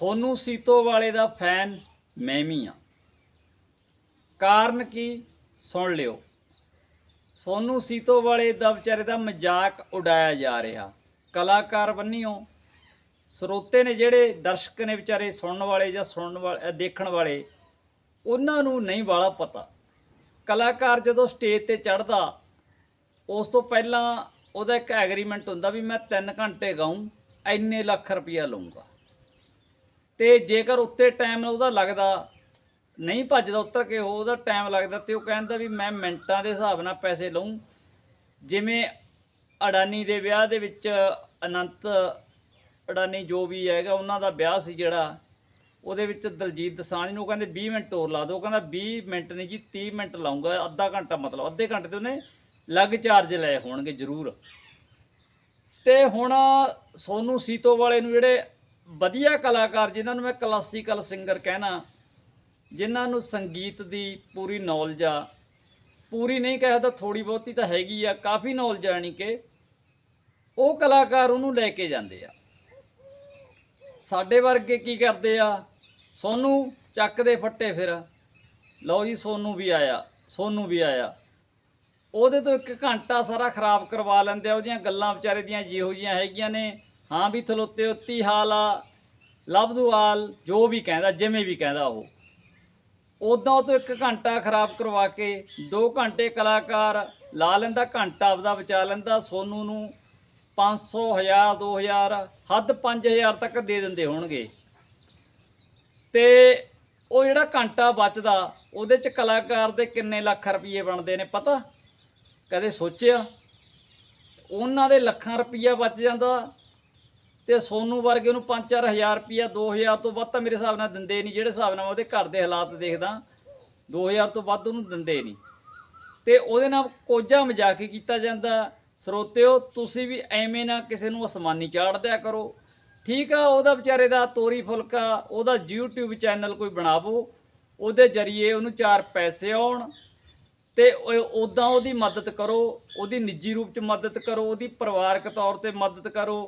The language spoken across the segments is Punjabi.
ਸੋਨੂ ਸੀਤੋ ਵਾਲੇ ਦਾ ਫੈਨ ਮੈਂ ਵੀ ਆ ਕਾਰਨ ਕੀ? ਸੁਣ ਲਿਓ। ਸੋਨੂ ਸੀਤੋ ਵਾਲੇ ਦਾ ਵਿਚਾਰੇ ਦਾ ਮਜ਼ਾਕ ਉਡਾਇਆ ਜਾ ਰਿਹਾ। ਕਲਾਕਾਰ ਬੰਨਿਓ, ਸਰੋਤੇ ਨੇ ਜਿਹੜੇ ਦਰਸ਼ਕ ਨੇ ਵਿਚਾਰੇ ਸੁਣਨ ਵਾਲੇ ਜਾਂ ਸੁਣਨ ਵਾਲੇ ਦੇਖਣ ਵਾਲੇ, ਉਹਨਾਂ ਨੂੰ ਨਹੀਂ ਵਾਲਾ ਪਤਾ। ਕਲਾਕਾਰ ਜਦੋਂ ਸਟੇਜ ਤੇ ਚੜਦਾ ਉਸ ਤੋਂ ਪਹਿਲਾਂ ਉਹਦਾ ਇੱਕ ਐਗਰੀਮੈਂਟ ਹੁੰਦਾ ਵੀ ਮੈਂ 3 ਘੰਟੇ ਗਾਉਂ ਇੰਨੇ ਲੱਖ ਰੁਪਇਆ ਲਵਾਂਗਾ ਤੇ ਜੇਕਰ ਉੱਤੇ ਟਾਈਮ ਉਹਦਾ ਲੱਗਦਾ, ਨਹੀਂ ਭੱਜਦਾ ਉੱਤਰ ਕੇ, ਉਹ ਉਹਦਾ ਟਾਈਮ ਲੱਗਦਾ ਤੇ ਉਹ ਕਹਿੰਦਾ ਵੀ ਮੈਂ ਮਿੰਟਾਂ ਦੇ ਹਿਸਾਬ ਨਾਲ ਪੈਸੇ ਲਵਾਂ ਜਿਵੇਂ ਅਡਾਨੀ ਦੇ ਵਿਆਹ ਦੇ ਵਿੱਚ ਅਨੰਤ ਅਡਾਨੀ ਜੋ ਵੀ ਹੈਗਾ, ਉਹਨਾਂ ਦਾ ਵਿਆਹ ਸੀ ਜਿਹੜਾ, ਉਹਦੇ ਵਿੱਚ ਦਲਜੀਤ ਦਸਾਂਝ ਨੂੰ ਕਹਿੰਦੇ 20 ਮਿੰਟ ਹੋਰ ਲਾ ਦਿਓ। ਉਹ ਕਹਿੰਦਾ 20 ਮਿੰਟ ਨਹੀਂ ਜੀ 30 ਮਿੰਟ ਲਾਉਂਗਾ ਅੱਧਾ ਘੰਟਾ ਮਤਲਬ, ਅੱਧੇ ਘੰਟੇ ਤੇ ਉਹਨੇ ਲੱਗ ਚਾਰਜ ਲਏ ਹੋਣਗੇ ਜ਼ਰੂਰ। ਤੇ ਹੁਣ ਸੋਨੂ ਸੀਤੋ ਵਾਲੇ ਨੂੰ ਜਿਹੜੇ ਵਧੀਆ ਕਲਾਕਾਰ ਜਿਨ੍ਹਾਂ ਨੂੰ ਮੈਂ ਕਲਾਸੀਕਲ ਸਿੰਗਰ ਕਹਿਣਾ, ਜਿਨ੍ਹਾਂ ਨੂੰ ਸੰਗੀਤ ਦੀ ਪੂਰੀ ਨੌਲੇਜ ਆ, ਪੂਰੀ ਨਹੀਂ ਕਹਿਦਾ ਥੋੜੀ ਬਹੁਤੀ ਤਾਂ ਹੈਗੀ ਆ, ਕਾਫੀ ਨੌਲੇਜ ਆਣੀ ਕਿ ਉਹ ਕਲਾਕਾਰ ਉਹਨੂੰ ਲੈ ਕੇ ਜਾਂਦੇ ਆ। ਸਾਡੇ ਵਰਗੇ ਕੀ ਕਰਦੇ ਆ? ਸੋਨੂ ਚੱਕਦੇ ਫੱਟੇ ਫਿਰ। ਲਓ ਜੀ, ਸੋਨੂੰ ਵੀ ਆਇਆ, ਸੋਨੂੰ ਵੀ ਆਇਆ। ਉਹਦੇ ਤੋਂ ਇੱਕ ਘੰਟਾ ਸਾਰਾ ਖਰਾਬ ਕਰਵਾ ਲੈਂਦੇ ਆ, ਉਹਦੀਆਂ ਗੱਲਾਂ ਵਿਚਾਰੇ ਦੀਆਂ ਜਿਹੋ ਜੀਆਂ ਹੈਗੀਆਂ ਨੇ। ਹਾਂ ਵੀ ਥਲੋਤੇ ਉੱਤੀ ਹਾਲ ਆ ਲਬਦੂਆਲ ਜੋ ਵੀ ਕਹਿੰਦਾ, ਜਿਵੇਂ ਵੀ ਕਹਿੰਦਾ ਉਹ। ਉਦਾਂ ਉਹ ਤੋਂ ਇੱਕ ਘੰਟਾ ਖਰਾਬ ਕਰਵਾ ਕੇ 2 ਘੰਟੇ ਕਲਾਕਾਰ ਲਾ ਲੈਂਦਾ, ਘੰਟਾ ਆਪਦਾ ਬਚਾ ਲੈਂਦਾ, ਸੋਨੂ ਨੂੰ 500 1000 2000 ਹੱਦ 5000 ਤੱਕ ਦੇ ਦਿੰਦੇ ਹੋਣਗੇ। ਤੇ ਉਹ ਜਿਹੜਾ ਘੰਟਾ ਬਚਦਾ, ਉਹਦੇ ਚ ਕਲਾਕਾਰ ਦੇ ਕਿੰਨੇ ਲੱਖ ਰੁਪਏ ਬਣਦੇ ਨੇ, ਪਤਾ? ਕਦੇ ਸੋਚਿਆ? ਉਹਨਾਂ ਦੇ ਲੱਖਾਂ ਰੁਪਈਆ ਬਚ ਜਾਂਦਾ ਤੇ ਸੋਨੂ ਵਰਗੇ ਨੂੰ 5-4000 ਰੁਪਈਆ 2000 ਤੋਂ ਵੱਧ ਤਾਂ ਮੇਰੇ ਹਿਸਾਬ ਨਾਲ ਦਿੰਦੇ ਨਹੀਂ। ਜਿਹੜੇ ਹਿਸਾਬ ਨਾਲ ਉਹਦੇ ਘਰ ਦੇ ਹਾਲਾਤ ਦੇਖਦਾ 2000 ਤੋਂ ਵੱਧ ਉਹਨੂੰ ਦਿੰਦੇ ਨਹੀਂ। ਤੇ ਉਹਦੇ ਨਾਲ ਕੋਝਾ ਮਜ਼ਾਕ ਹੀ ਕੀਤਾ ਜਾਂਦਾ। ਸਰੋਤਿਓ, ਤੁਸੀਂ ਵੀ ਐਵੇਂ ਨਾ ਕਿਸੇ ਨੂੰ ਅਸਮਾਨੀ ਚਾੜ ਦਿਆ ਕਰੋ। ਠੀਕ ਆ, ਉਹਦਾ ਵਿਚਾਰੇ ਦਾ ਤੋਰੀ ਫੁਲਕਾ, ਉਹਦਾ YouTube ਚੈਨਲ ਕੋਈ ਬਣਾਵੋ, ਉਹਦੇ ਜਰੀਏ ਉਹਨੂੰ ਚਾਰ ਪੈਸੇ ਆਉਣ ਤੇ ਉਦਾਂ ਉਹਦੀ ਮਦਦ ਕਰੋ, ਉਹਦੀ ਨਿੱਜੀ ਰੂਪ ਚ ਮਦਦ ਕਰੋ, ਉਹਦੀ ਪਰਿਵਾਰਕ ਤੌਰ ਤੇ ਮਦਦ ਕਰੋ।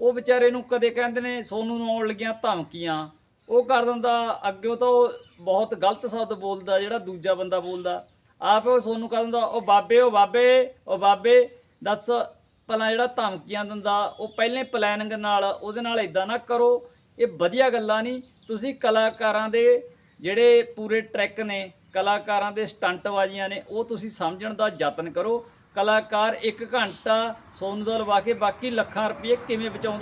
ਉਹ ਵਿਚਾਰੇ ਨੂੰ ਕਦੇ ਕਹਿੰਦੇ ਨੇ ਸੋਨੂੰ ਨੂੰ ਆਉਣ ਲੱਗੀਆਂ ਧਮਕੀਆਂ। ਉਹ ਕਰ ਦਿੰਦਾ ਅੱਗੇ ਤਾਂ ਉਹ ਬਹੁਤ ਗਲਤ ਸ਼ਬਦ ਬੋਲਦਾ, ਜਿਹੜਾ ਦੂਜਾ ਬੰਦਾ ਬੋਲਦਾ। ਆਪ ਉਹ ਸੋਨੂੰ ਕਰ ਦਿੰਦਾ, ਉਹ ਬਾਬੇ ਉਹ ਬਾਬੇ ਉਹ ਬਾਬੇ, ਦੱਸ ਭਲਾ ਜਿਹੜਾ ਧਮਕੀਆਂ ਦਿੰਦਾ, ਉਹ ਪਹਿਲੇ ਪਲੈਨਿੰਗ ਨਾਲ ਉਹਦੇ ਨਾਲ ਇਦਾਂ ਨਾ ਕਰੋ। ਇਹ ਵਧੀਆ ਗੱਲਾਂ ਨਹੀਂ ਤੁਸੀਂ ਕਲਾਕਾਰਾਂ ਦੇ ਜਿਹੜੇ ਪੂਰੇ ਟਰੈਕ ਨੇ ਕਲਾਕਾਰਾਂ ਦੇ ਸਟੰਟਬਾਜ਼ੀਆਂ ਨੇ, ਉਹ ਤੁਸੀਂ ਸਮਝਣ ਦਾ ਯਤਨ ਕਰੋ। ਕਲਾਕਾਰ 1 ਘੰਟਾ ਸੋਨੂੰ ਦਾ ਲਵਾ ਕੇ ਬਾਕੀ ਲੱਖਾਂ ਰੁਪਏ ਕਿਵੇਂ ਬਚਾਉਂਦਾ?